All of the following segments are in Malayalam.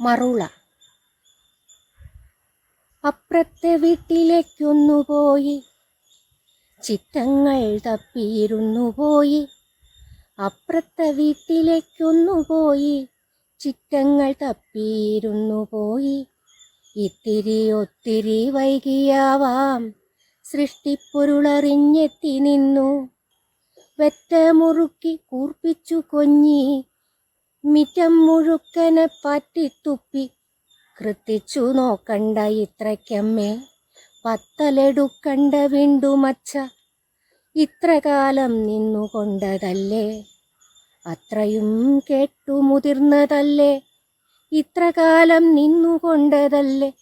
മറുള. അപ്പുറത്തെ വീട്ടിലേക്കൊന്നു പോയി. ചിത്രങ്ങൾ തപ്പിയിരുന്നു പോയി. അപ്പുറത്തെ വീട്ടിലേക്കൊന്നു പോയി. ചിറ്റങ്ങൾ തപ്പിയിരുന്നു പോയി. ഇത്തിരി ഒത്തിരി വൈകിയാവാം. സൃഷ്ടിപ്പൊരുളറിഞ്ഞെത്തി നിന്നു വെറ്റ മുറുക്കി കൂർപ്പിച്ചു കൊഞ്ഞി മിറ്റം മുഴുക്കനെ പറ്റിത്തുപ്പി കൃത്തിച്ചു നോക്കണ്ട ഇത്രയ്ക്കമ്മേ. പത്തലെടുക്കണ്ട വീണ്ടുമച്ച ഇത്ര കാലം നിന്നുകൊണ്ടതല്ലേ. അത്രയും കേട്ടു മുതിർന്നതല്ലേ ഇത്ര കാലം നിന്നുകൊണ്ടതല്ലേ.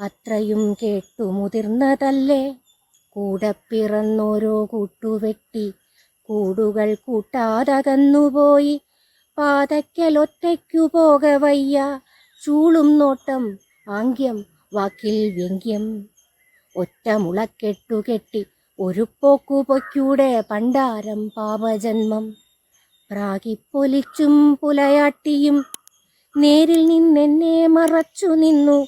അത്രയും കേട്ടു മുതിർന്നതല്ലേ കൂടെ പിറന്നോരോ കൂട്ടുവെട്ടി. കൂടുകൾ കൂട്ടാതകന്നുപോയി. പാതയ്ക്കലൊറ്റയ്ക്കു പോകവയ്യ. ചൂളും നോട്ടം ആംഗ്യം വാക്കിൽ വ്യംഗ്യം. ഒറ്റ മുളക്കെട്ടു കെട്ടി ഒരു പോക്കു പൊയ്ക്കൂടെ പണ്ടാരം പാപജന്മം. പ്രാഗിപ്പൊലിച്ചും പുലയാട്ടിയും നേരിൽ നിന്നെന്നെ മറച്ചു നിന്നു.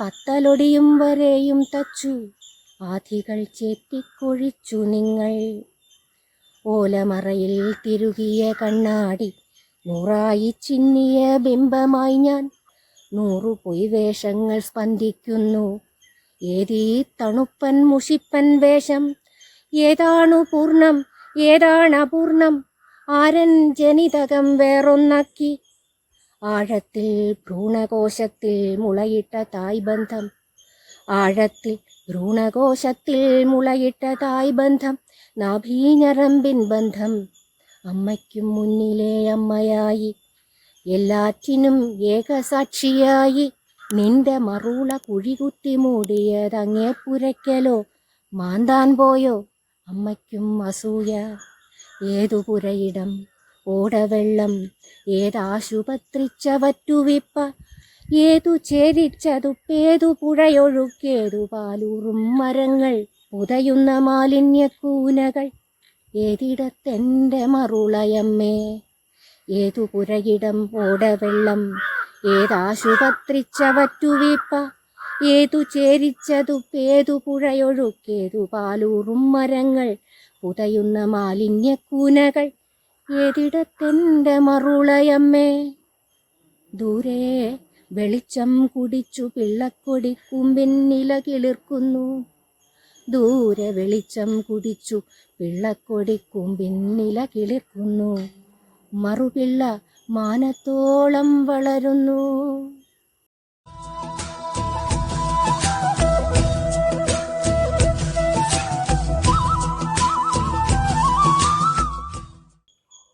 പത്തലൊടിയും വരെയും തച്ചു ആധികൾ ചേറ്റിക്കൊഴിച്ചു നിങ്ങൾ. ഓലമറയിൽ തിരുകിയ കണ്ണാടി നൂറായി ചിന്നിയ ബിംബമായി ഞാൻ നൂറു പൊയ്വേഷങ്ങൾ സ്പന്ദിക്കുന്നു. ഏതീ തണുപ്പൻ മുഷിപ്പൻ വേഷം? ഏതാണു പൂർണം ഏതാണ് അപൂർണം ആരൻ ജനിതകം വേറൊന്നാക്കി? ആഴത്തിൽ ഭ്രൂണകോശത്തിൽ മുളയിട്ട തായ് ബന്ധം ആഴത്തിൽ ഭ്രൂണകോശത്തിൽ മുളയിട്ട തായ് ബന്ധം നാഭീഞരമ്പിൻ ബന്ധം. അമ്മയ്ക്കും മുന്നിലെ അമ്മയായി. എല്ലാറ്റിനും ഏകസാക്ഷിയായി. നിന്റെ മറുള കുഴികുത്തി മൂടിയതങ്ങേ പുരയ്ക്കലോ? മാന്താൻ പോയോ? അമ്മയ്ക്കും അസൂയ. ഏതു പുരയിടം? ഓടവെള്ളം. ഏതാശുപത്രിച്ചവറ്റുവിപ്പ? ഏതു ചേരിച്ചതുപ്പേതു പുഴയൊഴുക്കേതു പാലൂറും മരങ്ങൾ? പുതയുന്ന മാലിന്യക്കൂനകൾ? ഏതിടത്തെന്റെ മറുളയമ്മേ? ഏതു പുരയിടം ഓടവെള്ളം? ഏതാശുപത്രിച്ചവറ്റുവീപ്പ ഏതു ചേരിച്ചതു പേതു പുഴയൊഴുക്കേതു പാലൂറും മരങ്ങൾ? പുതയുന്ന മാലിന്യക്കൂനകൾ? ഏതിടത്തെന്റെ മറുളയമ്മേ? ദൂരെ വെളിച്ചം കുടിച്ചു പിള്ളക്കൊടിക്കുമ്പിന്നില കിളിർക്കുന്നു ദൂരെ വെളിച്ചം കുടിച്ചു. പിള്ളക്കൊടിക്കുമ്പിന്നില കിളിർക്കുന്നു. മറുപിള്ള മാനത്തോളം വളരുന്നു.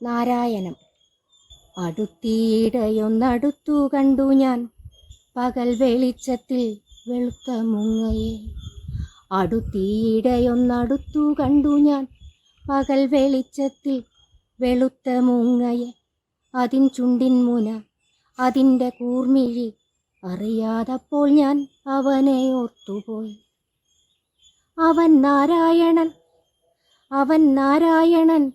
നാരായണം. അടുത്തിയിടയൊന്നടുത്തു കണ്ടു ഞാൻ. പകൽ വെളിച്ചത്തിൽ വെളുത്ത മുങ്ങയെ. അടുത്തിയിടയൊന്നടുത്തു കണ്ടു ഞാൻ. പകൽ വെളിച്ചത്തിൽ വെളുത്ത മുങ്ങയെ. അതിൻ ചുണ്ടിൻ മുന അതിന്റെ കൂർമിഴി അറിയാതപ്പോൾ ഞാൻ അവനെ ഓർത്തുപോയി. അവൻ നാരായണൻ അവൻ നാരായണൻ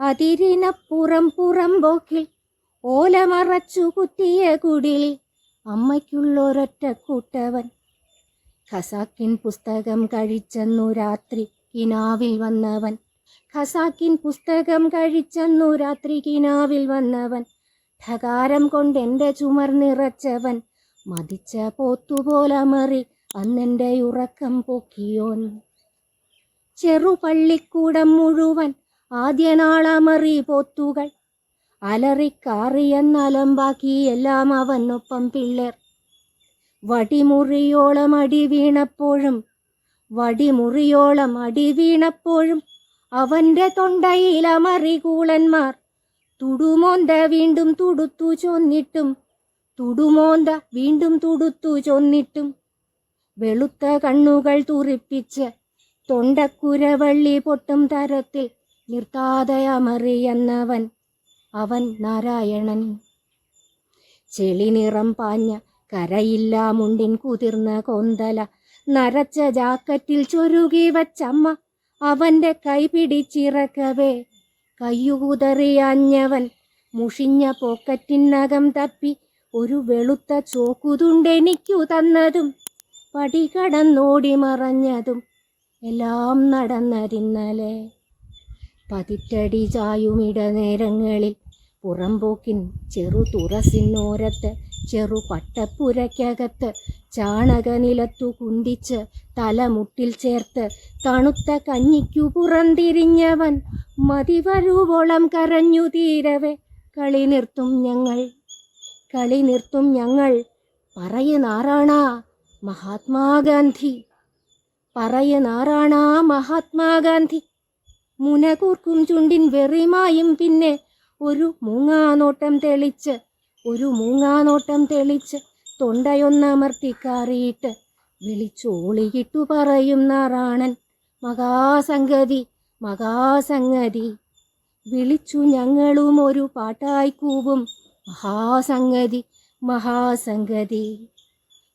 അതിരിനപ്പുറം പുറം പോക്കിൽ ഓലമറച്ചു കുത്തിയ കുടിൽ അമ്മയ്ക്കുള്ളൊരൊറ്റ കൂട്ടവൻ. ഖസാക്കിൻ പുസ്തകം കഴിച്ചെന്നു രാത്രി കിനാവിൽ വന്നവൻ. ഖസാക്കിൻ പുസ്തകം കഴിച്ചെന്നു രാത്രി കിനാവിൽ വന്നവൻ. ധകാരം കൊണ്ട് കൊണ്ടെന്റെ ചുമർ നിറച്ചവൻ. മതിച്ച പോത്തുപോലമറി അന്നെന്റെ ഉറക്കം പൊക്കിയോൻ. ചെറുപള്ളിക്കൂടം മുഴുവൻ ആദ്യനാളമറി പോത്തുകൾ. അലറിക്കാറിയെന്നലമ്പാക്കി എല്ലാം അവനൊപ്പം പിള്ളേർ. വടിമുറിയോളം അടി വീണപ്പോഴും വടിമുറിയോളം അടി വീണപ്പോഴും അവന്റെ തൊണ്ടയിൽ അമറികൂളന്മാർ തുടുമോന്ത വീണ്ടും തുടുത്തു ചൊന്നിട്ടും തുടുമോന്ത വീണ്ടും തുടുത്തു ചൊന്നിട്ടും വെളുത്ത കണ്ണുകൾ തുറിപ്പിച്ച് തൊണ്ടക്കുരവള്ളി പൊട്ടും തരത്തിൽ നിർത്താതെ അമറിയെന്നവൻ അവൻ നാരായണൻ. ചെളിനിറം പാഞ്ഞ കരയില്ല മുണ്ടിൻ കുതിർന്ന കൊന്തല നരച്ച ജാക്കറ്റിൽ ചൊരുകി വച്ചമ്മ അവന്റെ കൈ പിടിച്ചിറക്കവേ. കയ്യുകുതറിയഞ്ഞവൻ മുഷിഞ്ഞ പോക്കറ്റിനകം തപ്പി ഒരു വെളുത്ത ചോക്കുതുണ്ടെനിക്കു തന്നതും പടി കടന്നോടി മറഞ്ഞതും എല്ലാം നടന്നതിന്നലെ. പതിറ്റടി ചായുമിട നേരങ്ങളിൽ പുറംപോക്കിൻ ചെറു തുറസിനോരത്ത് ചെറു പട്ടപ്പുരയ്ക്കകത്ത് ചാണകനിലത്തു കുന്തിച്ച് തലമുട്ടിൽ ചേർത്ത് തണുത്ത കഞ്ഞിക്കു പുറന്തിരിഞ്ഞവൻ മതിവരുവോളം കരഞ്ഞു തീരവേ. കളി നിർത്തും ഞങ്ങൾ കളി നിർത്തും ഞങ്ങൾ. പറയുന്നാറാണ മഹാത്മാഗാന്ധി പറയുന്നാറാണ മഹാത്മാഗാന്ധി മുനകൂർക്കും ചുണ്ടിൻ വെറിമായും പിന്നെ ഒരു മൂങ്ങാനോട്ടം തെളിച്ച് ഒരു മൂങ്ങാനോട്ടം തെളിച്ച് തൊണ്ടയൊന്നമർത്തിക്കാറിയിട്ട് വിളിച്ചോളിയിട്ടു പറയും നാറാണൻ മകാസംഗതി മകാസംഗതി വിളിച്ചു ഞങ്ങളും ഒരു പാട്ടായി കൂവും. മഹാസംഗതി മഹാസംഗതി.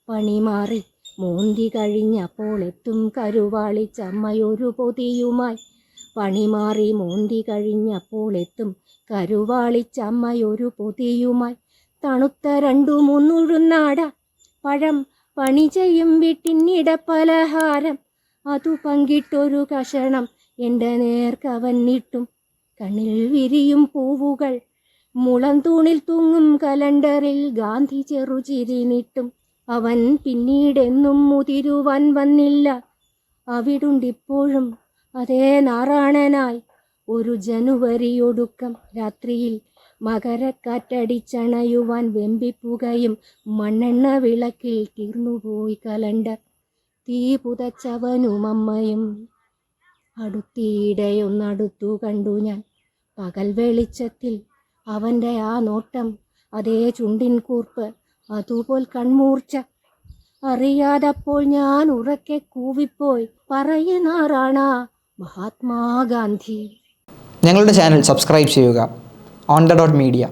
പണി മാറി മോന്തി കഴിഞ്ഞപ്പോൾ എത്തും കരുവാളി ചമ്മയൊരു പൊതിയുമായി. പണി മാറി മോന്തി കഴിഞ്ഞപ്പോൾ എത്തും കരുവാളിച്ചമ്മയൊരു പൊതിയുമായി. തണുത്ത രണ്ടു മൂന്നുഴുന്നാട പഴം പണി ചെയ്യും വീട്ടിനിട പലഹാരം. അതു പങ്കിട്ടൊരു കഷണം എന്റെ നേർക്കവൻ നീട്ടും കണ്ണിൽ വിരിയും പൂവുകൾ. മുളം തൂണിൽ തൂങ്ങും കലണ്ടറിൽ ഗാന്ധി ചെറുചിരി നീട്ടും. അവൻ പിന്നീടെന്നും മുതിരുവാൻ വന്നില്ല. അവിടുണ്ടിപ്പോഴും അതേ നാറാണനായി. ഒരു ജനുവരി ഒടുക്കം രാത്രിയിൽ മകരക്കാറ്റടിച്ചണയുവാൻ വെമ്പിപ്പുകയും മണ്ണെണ്ണ വിളക്കിൽ തീർന്നുപോയി കലണ്ട. തീ പുതച്ചവനും അമ്മയും അടുത്തിയിടെയൊന്നടുത്തു കണ്ടു ഞാൻ. പകൽ വെളിച്ചത്തിൽ അവന്റെ ആ നോട്ടം അതേ ചുണ്ടിൻ കൂർപ്പ് അതുപോൽ കൺമൂർച്ച. അറിയാതപ്പോൾ ഞാൻ ഉറക്കെ കൂവിപ്പോയി പറയുന്നാറാണ മഹാത്മാഗാന്ധി. ഞങ്ങളുടെ ചാനൽ സബ്സ്ക്രൈബ് ചെയ്യുക. on the dot media.